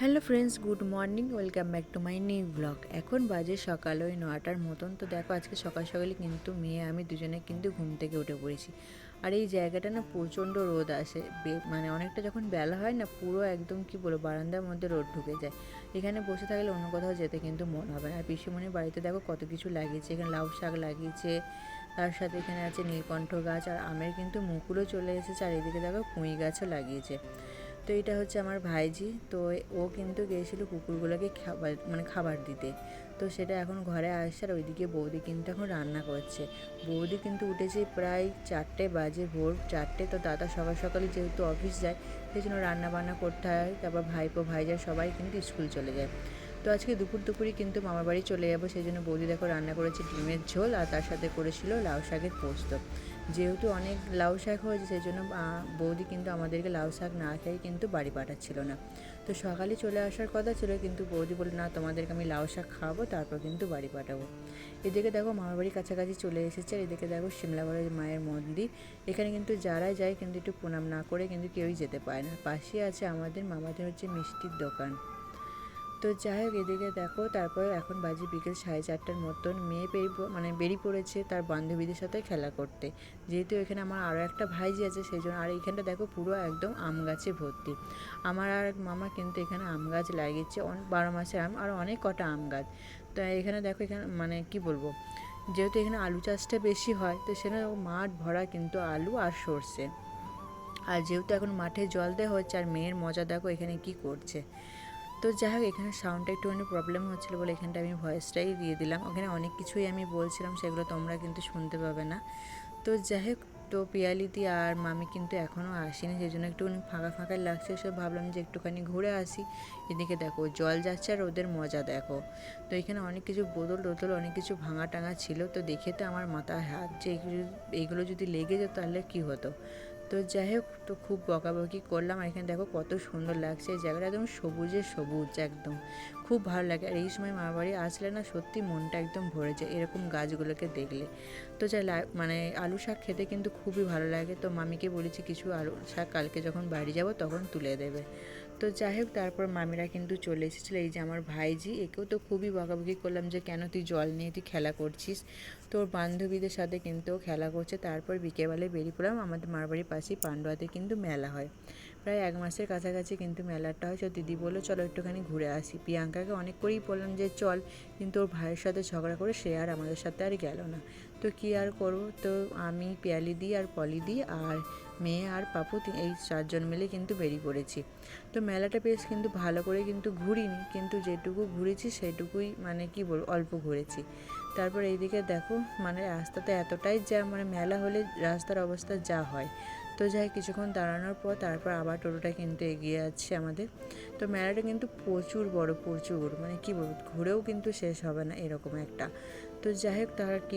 Hello friends, good morning, welcome back to my new blog. এখন বাজে সকাল, ওই নটার মতন। তো দেখো, আজকে সকাল সকালে কিন্তু মেয়ে, আমি দুজনে কিন্তু ঘুম থেকে উঠে পড়েছি। আর এই জায়গাটা না প্রচণ্ড রোদ আসে। মানে অনেকটা যখন বেলা হয় না, পুরো একদম কি বলব, বারান্দার মধ্যে রোদ ঢুকে যায়। এখানে বসে থাকলে অন্য কোথাও যেতে কিন্তু মন হবে না। আর পিসিমণির বাড়িতে দেখো কত কিছু লাগিয়েছে। এখানে লাউ শাক লাগিয়েছে, তার সাথে এখানে আছে নীলকণ্ঠ গাছ, আর আমের কিন্তু মুকুলও চলে এসেছে। আর এদিকে দেখো কুঁই গাছও লাগিয়েছে। তো এটা হচ্ছে আমার ভাইজি। তো ও কিন্তু গিয়েছিল কুকুরগুলোকে খাবার মানে খাবার দিতে। তো সেটা এখন ঘরে আসছে আর ওইদিকে বৌদি কিন্তু এখন রান্না করছে। বৌদি কিন্তু উঠেছে প্রায় চারটে বাজে ভোর, চারটে। তো দাদা সকাল সকালে যেহেতু অফিস যায় সেই জন্য রান্না বান্না করতে হয়। তারপর ভাইপো ভাইজার সবাই কিন্তু স্কুল চলে যায়। তো আজকে দুপুর দুপুরই কিন্তু মামার বাড়ি চলে যাব। সেই জন্য বৌদি দেখো রান্না করেছে ডিমের ঝোল আর তার সাথে করেছিল লাউ শাকের পোস্ত। যেহেতু অনেক লাউ শাক হয়েছে সেই জন্য বৌদি কিন্তু আমাদেরকে লাউ শাক না খেয়ে কিন্তু বাড়ি পাঠাচ্ছিল না। তো সকালে চলে আসার কথা ছিল, কিন্তু বৌদি বলে না, তোমাদেরকে আমি লাউ শাক খাওয়াবো, তারপর কিন্তু বাড়ি পাঠাবো। এদিকে দেখো মামার বাড়ির কাছাকাছি চলে এসেছে এদিকে দেখো সিমলাগড়ের মায়ের মন্দির। এখানে কিন্তু যারাই যায়, কিন্তু একটু প্রণাম না করে কিন্তু কেউই যেতে পারে না। পাশেই আছে আমাদের মামাদের হচ্ছে মিষ্টির দোকান। তো যাই হোক, এদিকে দেখো, তারপর এখন বাজে বিকেল সাড়ে চারটার মতন। মেয়ে বেরিয়ে মানে বেরিয়ে পড়েছে তার বান্ধবীদের সাথে খেলা করতে। যেহেতু এখানে আমার আরও একটা ভাইজি আছে, সেই জন্য, আর এইখানটা দেখো পুরো একদম আম গাছে ভর্তি। আমার আর মামা কিন্তু এখানে আম গাছ লাগিয়েছে বারো মাসের আম, আর অনেক কটা আম গাছ। তো এখানে দেখো, এখানে মানে কি বলব, যেহেতু এখানে আলু চাষটা বেশি হয়, তো সেখানে মাঠ ভরা কিন্তু আলু আর সর্ষে। আর যেহেতু এখন মাঠে জল দেওয়া হচ্ছে, আর মেয়ের মজা দেখো এখানে কি করছে। তো যাই হোক, এখানে সাউন্ডটা একটুখানি প্রবলেম হচ্ছিল বলে এখানটা আমি ভয়েসটাই দিয়ে দিলাম। ওখানে অনেক কিছুই আমি বলছিলাম, সেগুলো তোমরা কিন্তু শুনতে পাবে না। তো যাই হোক, তো পিয়ালিদি আর মামি কিন্তু এখনও আসেনি, সেই জন্য একটুখানি ফাঁকা ফাঁকা লাগছে। সে ভাবলাম যে একটুখানি ঘুরে আসি। এদিকে দেখো, জল যাচ্ছে আর ওদের মজা দেখো। তো এখানে অনেক কিছু বোতল টোতল, অনেক কিছু ভাঙা টাঙা ছিল। তো দেখে তো আমার মাথায় হাত যে এইগুলো যদি লেগে যেত তাহলে কী হতো? তো যাই হোক, তো খুব বকাবকি করলাম। আর এখানে দেখো কত সুন্দর লাগছে। এই জায়গাটা একদম সবুজে সবুজ একদম। খুব ভালো লাগে। আর এই সময় মামার বাড়ি আসলে না সত্যি মনটা একদম ভরে যায় এরকম গাছগুলোকে দেখলে। তো যাই মানে আলু শাক খেতে কিন্তু খুবই ভালো লাগে। তো মামিকে বলেছি কিছু আলু শাক কালকে যখন বাড়ি যাব তখন তুলে দেবে। তো যাই হোক, তারপর মামিরা কিন্তু চলে এসেছিল। এই যে আমার ভাইজি, একেও তো খুবই বকাবকি করলাম যে, কেন তুই জল নিয়ে তুই খেলা করছিস? তোর বান্ধবীদের সাথে কিন্তু খেলা করছে। তারপর বিকেলবেলায় বেরিয়ে পড়লাম। আমাদের মারবাড়ির পাশেই পান্ডুয়াতে কিন্তু মেলা হয়। প্রায় এক মাসের কাছাকাছি কিন্তু মেলাটা হয়। তো দিদি বলল, চলো একটুখানি ঘুরে আসি। প্রিয়াঙ্কাকে অনেক করেই বললাম যে, চল। কিন্তু ওর ভাইয়ের সাথে ঝগড়া করে সে আর আমাদের সাথে আর গেল না। তো কী আর করব? তো আমি, পিয়ালি দি আর পলি দি আর মেয়ে আর পাপু এই চারজন মিলে কিন্তু বেরিয়ে পড়েছি। তো মেলাটা বেশ কিন্তু ভালো করে কিন্তু ঘুরিনি। কিন্তু যেটুকু ঘুরেছি সেটুকুই মানে কি বলব, অল্প ঘুরেছি। তারপর এইদিকে দেখো মানে রাস্তাতে এতটাই যা মানে মেলা হলে রাস্তার অবস্থা যা হয়। তো যাই, কিছুক্ষণ দাঁড়ানোর পর তারপর আবার টোটোটা কিন্তু এগিয়ে যাচ্ছে আমাদের। তো মেলাটা কিন্তু প্রচুর বড়, প্রচুর। মানে কি বলব, ঘুরেও কিন্তু শেষ হবে না এরকম একটা। তো যাই হোক তার কি